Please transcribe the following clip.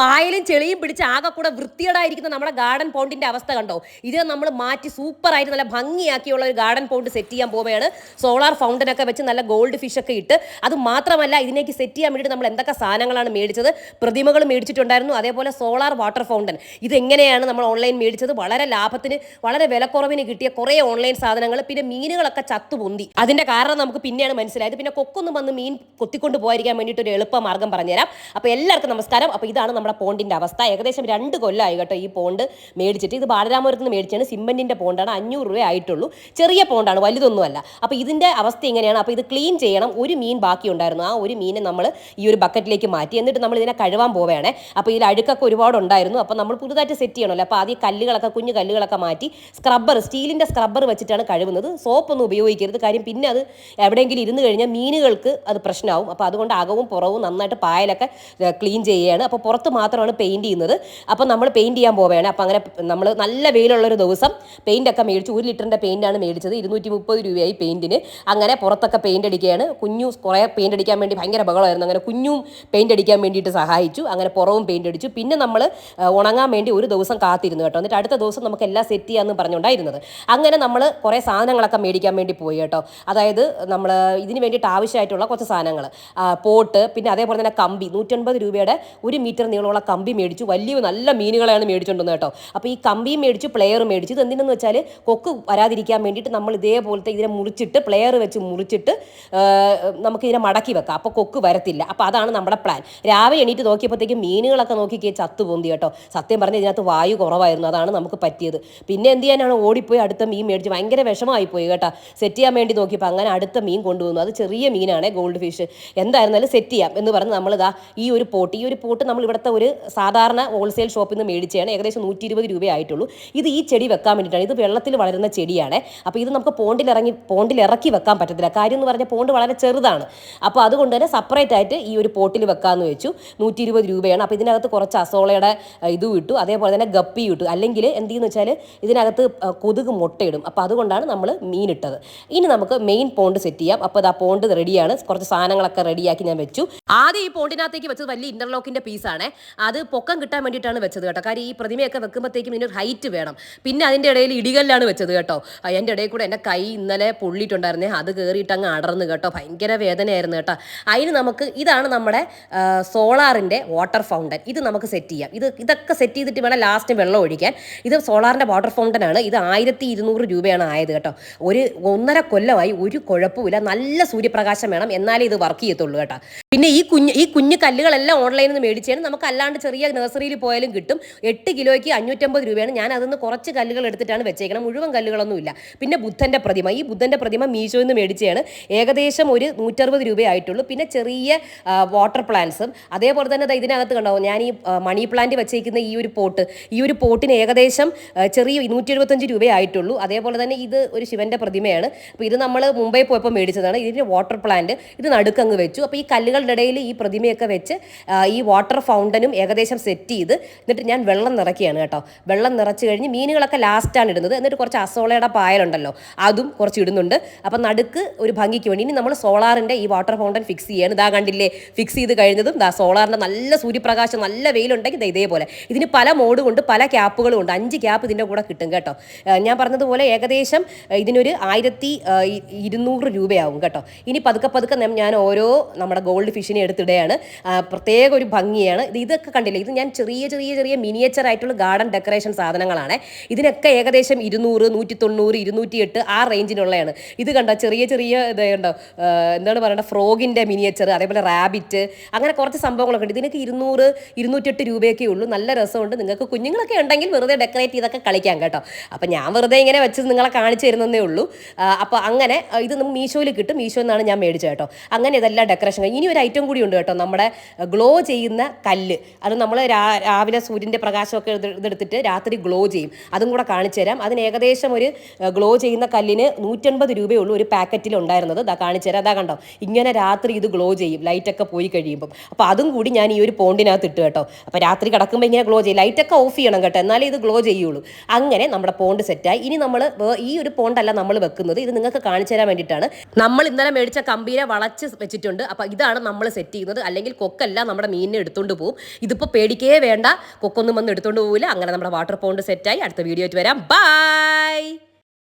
പായലും ചെളിയും പിടിച്ച് ആകെ കൂടെ വൃത്തികേടായിരിക്കുന്ന നമ്മുടെ ഗാർഡൻ പോണ്ടിന്റെ അവസ്ഥ കണ്ടോ? ഇത് നമ്മൾ മാറ്റി സൂപ്പറായിട്ട് നല്ല ഭംഗിയാക്കിയുള്ള ഒരു ഗാർഡൻ പോണ്ട് സെറ്റ് ചെയ്യാൻ പോവുകയാണ്. സോളാർ ഫൗണ്ടനൊക്കെ വെച്ച് നല്ല ഗോൾഡ് ഫിഷ് ഒക്കെ ഇട്ട് അത് മാത്രമല്ല ഇതിനേക്ക് സെറ്റ് ചെയ്യാൻ വേണ്ടിയിട്ട് നമ്മൾ എന്തൊക്കെ സാധനങ്ങളാണ് മേടിച്ചത്? പ്രതിമകൾ മേടിച്ചിട്ടുണ്ടായിരുന്നു. അതേപോലെ സോളാർ വാട്ടർ ഫൗണ്ടൻ. ഇത് എങ്ങനെയാണ് നമ്മൾ ഓൺലൈൻ മേടിച്ചത്? വളരെ ലാഭത്തിന് വളരെ വിലക്കുറവിന് കിട്ടിയ കുറേ ഓൺലൈൻ സാധനങ്ങൾ പിന്നെ മീനുകളൊക്കെ ചത്തു പൊന്തി. അതിന്റെ കാരണം നമുക്ക് പിന്നെയാണ് മനസ്സിലായത്. പിന്നെ കൊക്കൊന്നും വന്ന് മീൻ കൊത്തിക്കൊണ്ട് പോയിരിക്കാൻ വേണ്ടിയിട്ട് ഒരു എളുപ്പ മാർഗം പറഞ്ഞുതരാം. അപ്പോൾ എല്ലാവർക്കും നമസ്കാരം. അപ്പോൾ ഇതാണ് നമ്മുടെ പോണ്ടിന്റെ അവസ്ഥ. ഏകദേശം രണ്ട് കൊല്ലമായി കേട്ടോ ഈ പോണ്ട് മേടിച്ചിട്ട്. ഇത് ബാലരാമപുരത്ത് നിന്ന് മേടിച്ചാണ് സിമ്മന്റിന്റെ പോണ്ടാണ്. അഞ്ഞൂറ് രൂപ ആയിട്ടുള്ളൂ. ചെറിയ പോണ്ടാണ് വലുതൊന്നുമല്ല. അപ്പോൾ ഇതിന്റെ അവസ്ഥ എങ്ങനെയാണ്? അപ്പോൾ ഇത് ക്ലീൻ ചെയ്യണം. ഒരു മീൻ ബാക്കി ഉണ്ടായിരുന്നു ആ ഒരു മീനെ നമ്മൾ ഈ ഒരു ബക്കറ്റിലേക്ക് മാറ്റി. എന്നിട്ട് നമ്മൾ ഇതിനെ കഴുവാൻ പോവുകയാണ്. അപ്പോൾ ഇതിൽ അഴുക്കൊക്കെ ഒരുപാട് ഉണ്ടായിരുന്നു. അപ്പോൾ നമ്മൾ പുതുതായിട്ട് സെറ്റ് ചെയ്യണമല്ലോ. അപ്പോൾ ആദ്യം കല്ലുകളൊക്കെ കുഞ്ഞു കല്ലുകളൊക്കെ മാറ്റി സ്ക്രബ്ബർ സ്റ്റീലിന്റെ സ്ക്രബ്ബർ വെച്ചിട്ടാണ് കഴുകുന്നത്. സോപ്പൊന്നും ഉപയോഗിക്കരുത്. കാര്യം പിന്നെ അത് എവിടെയെങ്കിലും ഇരുന്ന് കഴിഞ്ഞാൽ മീനുകൾക്ക് അത് പ്രശ്നമാവും. അപ്പോൾ അതുകൊണ്ട് അകവും പുറവും നന്നായിട്ട് പായലൊക്കെ ക്ലീൻ ചെയ്യുകയാണ്. അപ്പോൾ പുറത്ത് മാത്രമാണ് പെയിന്റ് ചെയ്യുന്നത്. അപ്പോൾ നമ്മൾ പെയിന്റ് ചെയ്യാൻ പോവുകയാണ്. അപ്പോൾ അങ്ങനെ നമ്മൾ നല്ല വെയിലുള്ളൊരു ദിവസം പെയിന്റൊക്കെ മേടിച്ചു ഒരു ലിറ്ററിന്റെ പെയിന്റാണ് മേടിച്ചത്. ഇരുന്നൂറ്റി മുപ്പത് രൂപയായി പെയിന്റിന് അങ്ങനെ പുറത്തൊക്കെ പെയിന്റ് അടിക്കുകയാണ്. കുഞ്ഞു കുറേ പെയിന്റ് അടിക്കാൻ വേണ്ടി ഭയങ്കര ബഹളമായിരുന്നു. അങ്ങനെ കുഞ്ഞും പെയിന്റ് അടിക്കാൻ വേണ്ടിയിട്ട് സഹായിച്ചു. അങ്ങനെ പുറവും പെയിന്റ് അടിച്ചു. പിന്നെ നമ്മൾ ഉണങ്ങാൻ വേണ്ടി ഒരു ദിവസം കാത്തിരുന്നു കേട്ടോ. എന്നിട്ട് അടുത്ത ദിവസം നമുക്ക് എല്ലാം സെറ്റ് ചെയ്യാമെന്ന് പറഞ്ഞുകൊണ്ടായിരുന്നത് അങ്ങനെ നമ്മൾ കുറേ സാധനങ്ങളൊക്കെ മേടിക്കാൻ വേണ്ടി പോയി കേട്ടോ. അതായത് നമ്മൾ ഇതിന് വേണ്ടിയിട്ട് ആവശ്യമായിട്ടുള്ള കുറച്ച് സാധനങ്ങൾ പോട്ട് പിന്നെ അതേപോലെ തന്നെ കമ്പി. നൂറ്റൻപത് രൂപയുടെ ഒരു മീറ്റർ നീളമുള്ള കമ്പി മേടിച്ചു. വലിയ നല്ല മീനുകളെയാണ് മേടിച്ചുകൊണ്ടുവന്നത് കേട്ടോ. അപ്പോൾ ഈ കമ്പിയും മേടിച്ചു പ്ലെയർ മേടിച്ചു. ഇത് എന്തിനെന്ന് വെച്ചാൽ കൊക്ക് വരാതിരിക്കാൻ വേണ്ടിയിട്ട് നമ്മൾ ഇതേപോലത്തെ ഇതിനെ മുറിച്ചിട്ട് പ്ലെയർ വെച്ച് മുറിച്ചിട്ട് നമുക്ക് ഇതിനെ മടക്കി വെക്കാം. അപ്പോൾ കൊക്ക് വരത്തില്ല. അപ്പോൾ അതാണ് നമ്മുടെ പ്ലാൻ രാവിലെ എണീറ്റ് നോക്കിയപ്പോഴത്തേക്കും മീനുകളൊക്കെ നോക്കിക്കേ ചത്തു പൊന്തി കേട്ടോ. സത്യം പറഞ്ഞാൽ ഇതിനകത്ത് വായു കുറവായിരുന്നു. അതാണ് നമുക്ക് പറ്റിയത്. പിന്നെ എന്ത് ചെയ്യാനാണ്? ഓടിപ്പോയി അടുത്ത മീൻ മേടിച്ച്. ഭയങ്കര വിഷമമായി പോയി കേട്ടോ. സെറ്റ് ചെയ്യാൻ വേണ്ടി നോക്കിയപ്പോൾ അങ്ങനെ അടുത്ത മീൻ കൊണ്ടുവന്നു. അത് ചെറിയ മീനാണ് ഗോൾഡ് ഫിഷ് എന്തായിരുന്നാലും സെറ്റ് ചെയ്യാം എന്ന് പറഞ്ഞ് നമ്മളിതാ ഈ ഒരു പോട്ട് ഈ ഒരു പോട്ട് നമ്മൾ ഇവിടുത്തെ ഒരു സാധാരണ ഹോൾസെയിൽ ഷോപ്പിൽ നിന്ന് മേടിച്ചാണ് ഏകദേശം നൂറ്റി ഇരുപത് രൂപയായിട്ടുള്ളൂ. ഇത് ഈ ചെടി വെക്കാൻ വേണ്ടിയിട്ടാണ്. ഇത് വെള്ളത്തിൽ വളരുന്ന ചെടിയാണ്. അപ്പോൾ ഇത് നമുക്ക് പോണ്ടിൽ ഇറങ്ങി പോണ്ടിൽ ഇറക്കി വെക്കാൻ പറ്റത്തില്ല. കാര്യം എന്ന് പറഞ്ഞാൽ പോണ്ട് വളരെ ചെറുതാണ്. അപ്പോൾ അതുകൊണ്ട് തന്നെ സെപ്പറേറ്റ് ആയിട്ട് ഈ ഒരു പോട്ടിൽ വെക്കാമെന്ന് വെച്ചു. നൂറ്റി ഇരുപത് രൂപയാണ്. അപ്പോൾ ഇതിനകത്ത് കുറച്ച് അസോളയുടെ ഇത് ഇട്ടു. അതേപോലെ തന്നെ ഗപ്പി ഇട്ടു. അല്ലെങ്കിൽ എന്തെന്ന് വെച്ചാൽ ഇതിനകത്ത് കൊതുക് മുട്ടയിടും. അപ്പോൾ അതുകൊണ്ടാണ് നമ്മൾ മീൻ ഇട്ടത്. ഇനി നമുക്ക് മെയിൻ പോണ്ട് സെറ്റ് ചെയ്യാം. അപ്പോൾ ആ പോണ്ട് റെഡിയാണ് കുറച്ച് സാധനങ്ങളൊക്കെ റെഡിയാക്കി ഞാൻ വെച്ചു. ആദ്യം ഈ പോണ്ടിനകത്തേക്ക് വെച്ചത് വലിയ ഇന്റർലോക്കിന്റെ പീസാണ് അത് പൊക്കം കിട്ടാൻ വേണ്ടിയിട്ടാണ് വെച്ചത് കേട്ടോ. കാര്യം ഈ പ്രതിമയൊക്കെ വെക്കുമ്പോഴത്തേക്കും ഇതിനൊരു ഹൈറ്റ് വേണം. പിന്നെ അതിന്റെ ഇടയിൽ ഇടികല്ലാണ് വെച്ചത് കേട്ടോ. അതിന്റെ ഇടയിൽ കൂടെ എന്റെ കൈ ഇന്നലെ പൊള്ളിയിട്ടുണ്ടായിരുന്നേ. അത് കയറിയിട്ട് അങ്ങ് അടർന്ന് കേട്ടോ. ഭയങ്കര വേദനയായിരുന്നു കേട്ടോ. അതിന് നമുക്ക് ഇതാണ് നമ്മുടെ സോളാറിന്റെ വാട്ടർ ഫൗണ്ടൻ ഇത് നമുക്ക് സെറ്റ് ചെയ്യാം. ഇത് ഇതൊക്കെ സെറ്റ് ചെയ്തിട്ട് വേണം ലാസ്റ്റ് വെള്ളം ഒഴിക്കാൻ. ഇത് സോളാറിന്റെ വാട്ടർ ഫൗണ്ടൻ ആണ്. ഇത് ആയിരത്തി ഇരുന്നൂറ് രൂപയാണ് ആയത് കേട്ടോ. ഒരു ഒന്നര കൊല്ലമായി ഒരു കുഴപ്പമില്ല നല്ല സൂര്യപ്രകാശം വേണം. എന്നാലേ ഇത് വർക്ക് ചെയ്യത്തുള്ളൂ കേട്ടോ. പിന്നെ ഈ കുഞ്ഞ് ഈ കുഞ്ഞു കല്ലുകളെല്ലാം ഓൺലൈനിൽ നിന്ന് മേടിച്ചാൽ നമുക്ക് അല്ലാണ്ട് ചെറിയ നഴ്സറിയിൽ പോയാലും കിട്ടും. എട്ട് കിലോയ്ക്ക് അഞ്ഞൂറ്റമ്പത് രൂപയാണ്. ഞാൻ അതിൽ കുറച്ച് കല്ലുകൾ എടുത്തിട്ടാണ് വെച്ചേക്കണം മുഴുവൻ കല്ലുകളൊന്നുമില്ല പിന്നെ ബുദ്ധന്റെ പ്രതിമ. ഈ ബുദ്ധന്റെ പ്രതിമ മീശോയിൽ നിന്ന് മേടിച്ചതാണ്. ഏകദേശം ഒരു നൂറ്ററുപത് രൂപയായിട്ടുള്ളൂ പിന്നെ ചെറിയ വാട്ടർ പ്ലാന്റ്സും അതേപോലെ തന്നെ ഇതിനകത്ത് കണ്ടോ ഞാൻ ഈ മണി പ്ലാന്റ് വെച്ചേക്കുന്ന ഈ ഒരു പോട്ട്. ഈ ഒരു പോട്ടിന് ഏകദേശം ചെറിയ നൂറ്റി എഴുപത്തഞ്ച് രൂപയായിട്ടുള്ളൂ അതേപോലെ തന്നെ ഇത് ഒരു ശിവന്റെ പ്രതിമയാണ്. അപ്പോൾ ഇത് നമ്മൾ മുംബൈ പോയപ്പോൾ മേടിച്ചതാണ്. ഇതിന്റെ വാട്ടർ പ്ലാന്റ് ഇത് നടുക്കങ്ങ് വെച്ചു. അപ്പോൾ ഈ കല്ലുകളുടെ ഇടയിൽ ഈ പ്രതിമയൊക്കെ വെച്ച് ഈ വാട്ടർ ഫൗണ്ടനും ഏകദേശം സെറ്റ് ചെയ്ത് എന്നിട്ട് ഞാൻ വെള്ളം നിറയ്ക്കുകയാണ് കേട്ടോ. വെള്ളം നിറച്ച് കഴിഞ്ഞ് മീനുകളൊക്കെ ലാസ്റ്റാണ് ഇടുന്നത്. എന്നിട്ട് കുറച്ച് അസോളയുടെ പായലുണ്ടല്ലോ അതും കുറച്ച് ഇടുന്നുണ്ട്. അപ്പം നടുക്ക് ഒരു ഭംഗിക്ക് വേണ്ടി ഇനി നമ്മൾ സോളാറിന്റെ ഈ വാട്ടർ ഫൗണ്ടൻ ഫിക്സ് ചെയ്യാണ്. ഇതാ കണ്ടില്ലേ ഫിക്സ് ചെയ്ത് കഴിഞ്ഞതും ദാ സോളാറിന്റെ നല്ല സൂര്യപ്രകാശം നല്ല വെയിലുണ്ടെങ്കിൽ ഇതേപോലെ. ഇതിന് പല മോഡ് കൊണ്ട് പല ക്യാപ്പുകളും ഉണ്ട്. അഞ്ച് ക്യാപ്പ് ഇതിന്റെ കൂടെ കിട്ടും കേട്ടോ. ഞാൻ പറഞ്ഞതുപോലെ ഏകദേശം ഇതിനൊരു ആയിരത്തി ഇരുന്നൂറ് രൂപയാവും കേട്ടോ. ഇനി പതുക്കെ പതുക്കെ ഞാൻ ഓരോ നമ്മുടെ ഗോൾഡ് ഫിഷിനെ എടുത്തിടുകയാണ്. പ്രത്യേക ഒരു ഭംഗിയാണ്. ഇത് ഇതൊക്കെ കണ്ടില്ലേ? ഇത് ഞാൻ ചെറിയ ചെറിയ ചെറിയ മിനിയേച്ചർ ആയിട്ടുള്ള ഗാർഡൻ ഡെക്കറേഷൻ സാധനങ്ങളാണ്. ഇതിനൊക്കെ ഏകദേശം ഇരുന്നൂറ് നൂറ്റി തൊണ്ണൂറ് ഇരുന്നൂറ്റി എട്ട് ആ റേഞ്ചിനുള്ളതാണ് ഇത് കണ്ടോ? ചെറിയ ചെറിയ ഇതുണ്ടോ എന്താണ് പറയണ്ട ഫ്രോഗിന്റെ മിനിയേച്ചർ അതേപോലെ റാബിറ്റ് അങ്ങനെ കുറച്ച് സംഭവങ്ങളൊക്കെ ഉണ്ട്. ഇതിനൊക്കെ ഇരുന്നൂറ് ഇരുന്നൂറ്റെട്ട് രൂപയൊക്കെ ഉള്ളൂ. നല്ല രസമുണ്ട്. നിങ്ങൾക്ക് കുഞ്ഞുങ്ങളൊക്കെ ഉണ്ടെങ്കിൽ വെറുതെ ഡെക്കറേറ്റ് ചെയ്തൊക്കെ കളിക്കാം കേട്ടോ. അപ്പം ഞാൻ വെറുതെ ഇങ്ങനെ വെച്ച് നിങ്ങളെ കാണിച്ചു തരുന്നതേ ഉള്ളൂ. അപ്പോൾ അങ്ങനെ ഇത് നമുക്ക് മീഷോയിൽ കിട്ടും. മീഷോ എന്നാണ് ഞാൻ മേടിച്ചത് കേട്ടോ. അങ്ങനെ ഇതെല്ലാം ഡെക്കറേഷൻ ഇനി ഒരു ഐറ്റം കൂടി ഉണ്ട് കേട്ടോ. നമ്മുടെ ഗ്ലോ ചെയ്യുന്ന കല്ല്. അത് നമ്മൾ രാവിലെ സൂര്യന്റെ പ്രകാശമൊക്കെ എടുത്തിട്ട് രാത്രി ഗ്ലോ ചെയ്യും. അതും കൂടെ കാണിച്ചു തരാം. അതിന് ഏകദേശം ഒരു ഗ്ലോ ചെയ്യുന്ന കല്ലിന് നൂറ്റൻപത് രൂപയുള്ളൂ ഒരു പാക്കറ്റിൽ ഉണ്ടായിരുന്നത്. അതാ കാണിച്ചു തരാം. അതാ കണ്ടോ? ഇങ്ങനെ രാത്രി ഇത് ഗ്ലോ ചെയ്യും. ലൈറ്റൊക്കെ പോയി കഴിയുമ്പം. അപ്പോൾ അതും കൂടി ഞാൻ ഈ ഒരു പോണ്ടിനകത്ത് ഇട്ട് കേട്ടോ. അപ്പോൾ രാത്രി കിടക്കുമ്പോൾ ഇങ്ങനെ ഗ്ലോ ചെയ്യും. ലൈറ്റൊക്കെ ഓഫ് ചെയ്യണം കേട്ടോ. എന്നാലേ ഇത് ഗ്ലോ ചെയ്യുള്ളൂ. അങ്ങനെ നമ്മുടെ പോണ്ട് സെറ്റായി ഇനി നമ്മൾ ഈ ഒരു പോണ്ടല്ല നമ്മൾ വെക്കുന്നത്. ഇത് നിങ്ങൾക്ക് കാണിച്ചു തരാൻ വേണ്ടിയിട്ടാണ്. നമ്മൾ ഇന്നലെ മേടിച്ച കമ്പീനെ വളച്ച് വെച്ചിട്ടുണ്ട്. അപ്പോൾ ഇതാണ് നമ്മൾ സെറ്റ് ചെയ്യുന്നത്. അല്ലെങ്കിൽ കൊക്കല്ല നമ്മുടെ മീനിനെ എടുത്തുകൊണ്ട് പോകും ഇതിപ്പോൾ പേടിക്കേ വേണ്ട. കൊക്കൊന്നും വന്ന് എടുത്തുകൊണ്ട് പോകില്ല അങ്ങനെ നമ്മുടെ വാട്ടർ പോണ്ട് സെറ്റായി അടുത്ത വീഡിയോ ആയിട്ട് വരാം. ബൈ